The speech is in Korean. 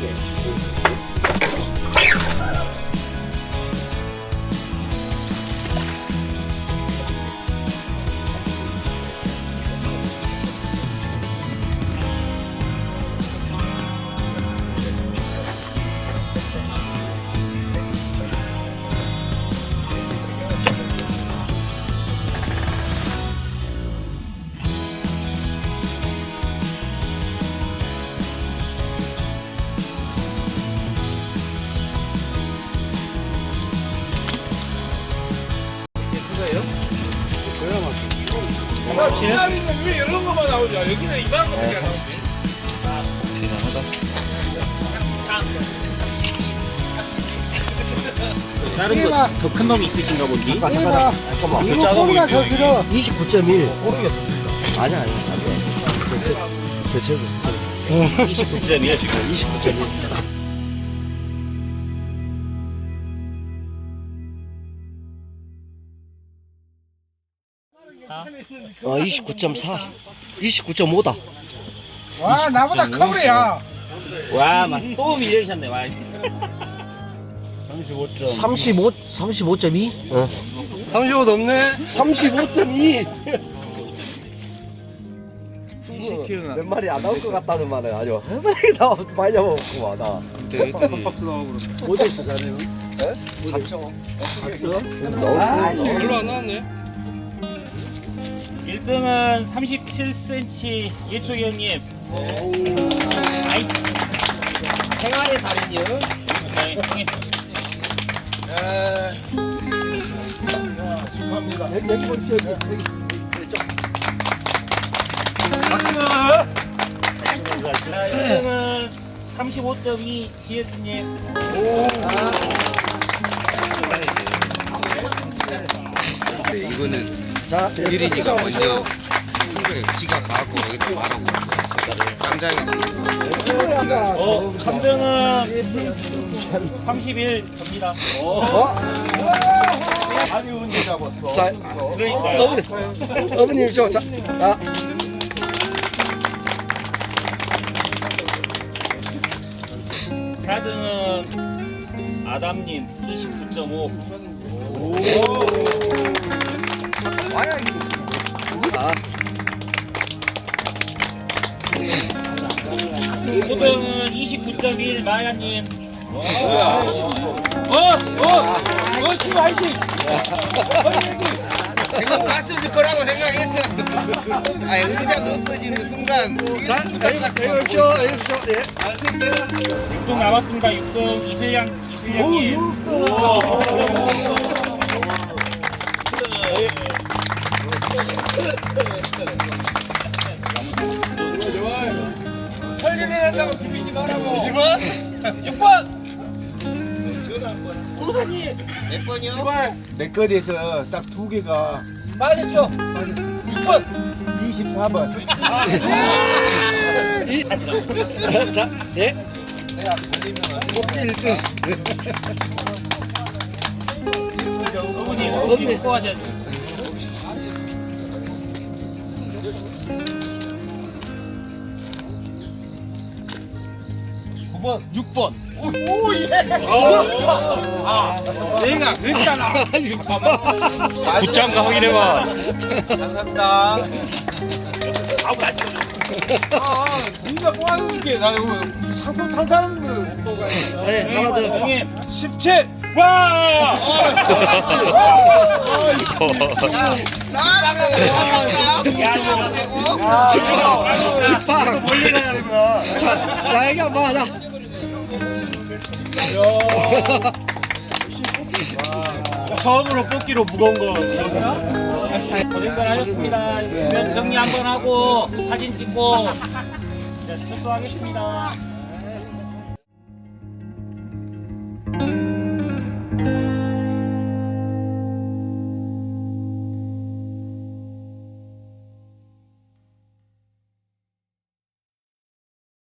gente. 시나리오는 왜 이런 것만 나오냐? 여기는 이만 것밖에 안 나오지. 다른 거 더 큰 놈이 있으신가 본지. 잠깐만 잠깐만 이거 작아 꼬리가 보이지, 더? 길어. 29.1 꼬리가 더 길어 아니야 아니야 안돼 대체 대체 29점이야 지금. 29.1 어, 29.4 29.5다 와, 나보다 커버야. 와, 막또 밀려셨네. 와. 35 35.2 어. 35 넘네. 35.2 20kg 몇 마리 안 나올 것 같다는 말에 아주 한 마리 나와 많이 잡아먹고 나 박스 나오고 그래. 어디서 자네요? 에? 작죠 아, 별로 안 나왔네. 1등은 37cm 예초기 형님. 아이, 생활의 달인이요? 형님. 자, 1등은 35.2 GS님. 이거는 자 유린이가 먼저 그래 지가 가갖고 여기다 말하고 깜장이 어, 3등은 31 접니다. 아니, 언제 잡았어? 자 그러니까요. 어머니 어머님 저 자 아, 4등은 아담님 29.5. 와야 아, 5등은 29.1 마야님. 어, 어, 어, 지금 아니지. 내가 가스질 거라고 생각했어 아 의자가 없어지는 순간 자 여기 저 여기 저 예. 6등 남았습니다. 6등 이슬양 이슬양님. 설계를 한다고 비비지 말라고. 1번? 6번! 동산이 몇 번이요? 제발 내 거리에서 딱 두 개가 빠졌죠? 6번! 24번. 자, 예. 뽑기 1등. 어머니, 뽑기 뽑아셔야죠. 5번, 6번. 오, 오 예. 아, 내가 그랬잖아. 6번. 굿장가 확인해봐. 감사합니다. 아우, 나지. 아, 니가 뽑아줄게. 나 이거 상품 탄 사람들 네, 하나 더. 형님, 17. 와! 야, 나, 나, 나, 나, 처음으로 뽑기로 무거운 거. 고생들 하셨습니다. 주변 정리 한번 하고 사진 찍고 이제 출소하겠습니다.